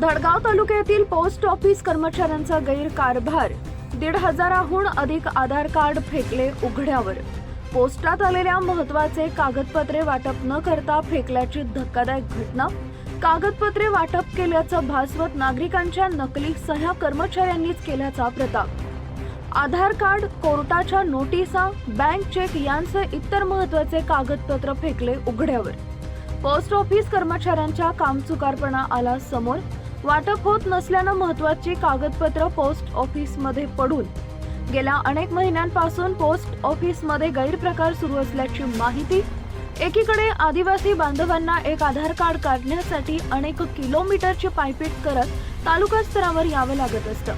धडगाव तालुक्यातील post office कर्मचाऱ्यांचा गैरकारभार. दीड हजाराहून अधिक आधार कार्ड फेकले उघड्यावर. पोस्टात आलेल्या महत्त्वाचे कागदपत्रे वाटप न करता फेकल्याची धक्कादायक घटना. कागदपत्रे वाटप केल्याचं भासवत नागरिकांच्या नकली सह्या कर्मचाऱ्यांनीच केल्याचा प्रताप. आधार कार्ड कोर्टाच्या नोटिसा बँक चेक यांचे इतर महत्त्वाचे कागदपत्र फेकले उघड्यावर. पोस्ट ऑफिस कर्मचाऱ्यांच्या कामचुकारपणा आला समोर. वाटप होत नसल्यानं महत्वाची कागदपत्र पोस्ट ऑफिसमध्ये पडून. गेल्या अनेक महिन्यांपासून पोस्ट ऑफिसमध्ये गैरप्रकार सुरू असल्याची माहिती एकीकडे आदिवासी बांधवांना एक आधार कार्ड काढण्यासाठी अनेक किलोमीटरची पायपीट करत तालुका स्तरावर यावं लागत असतं.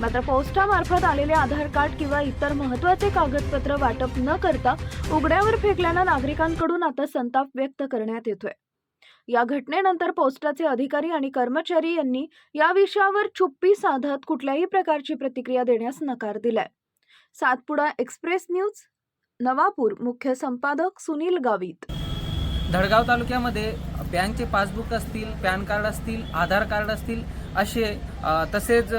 मात्र पोस्टामार्फत आलेले आधार कार्ड किंवा इतर महत्त्वाचे कागदपत्र वाटप न करता उघड्यावर फेकल्यानं नागरिकांकडून आता संताप व्यक्त करण्यात येतोय. या घटनेनंतर पोस्टाचे अधिकारी आणि कर्मचारी यांनी या विषयावर चुप्पी साधत कुठल्याही प्रकारची प्रतिक्रिया देण्यास नकार दिलाय. सातपुडा एक्सप्रेस न्यूज नवापूर मुख्य संपादक सुनील गावित. धडगाव तालुक्यामध्ये बँकचे पासबुक असतील पॅन कार्ड असतील आधार कार्ड असतील असे तसेच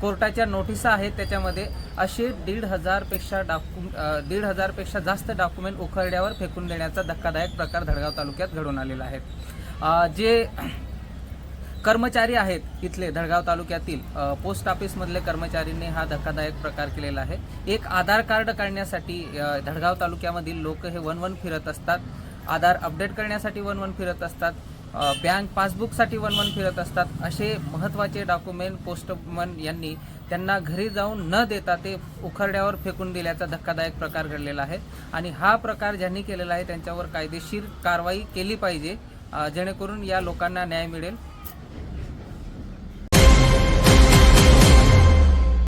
कोर्टाच्या नोटिसा आहेत त्याच्यामध्ये असे दीड हजारपेक्षा डाकु दीड हजारपेक्षा जास्त डॉक्युमेंट उखरड्यावर फेकून देण्याचा धक्कादायक प्रकार धडगाव तालुक्यात घडून आलेला आहे. जे कर्मचारी आहेत इथले धडगाव तालुक्यातील पोस्ट ऑफिसमधले कर्मचारींनी हा धक्कादायक प्रकार केलेला आहे. एक आधार कार्ड काढण्यासाठी धडगाव तालुक्यामधील लोक हे वन वन फिरत असतात. आधार अपडेट करण्यासाठी वन वन फिरत असतात. बँक पासबुकसाठी वन वन फिरत असतात. असे महत्त्वाचे डॉक्युमेंट पोस्टमन यांनी त्यांना घरी जाऊन न देता ते उखरड्यावर फेकून दिल्याचा धक्कादायक प्रकार घडलेला आहे. आणि हा प्रकार ज्यांनी केलेला आहे त्यांच्यावर कायदेशीर कारवाई केली पाहिजे जेणेकरून या लोकांना न्याय मिळेल.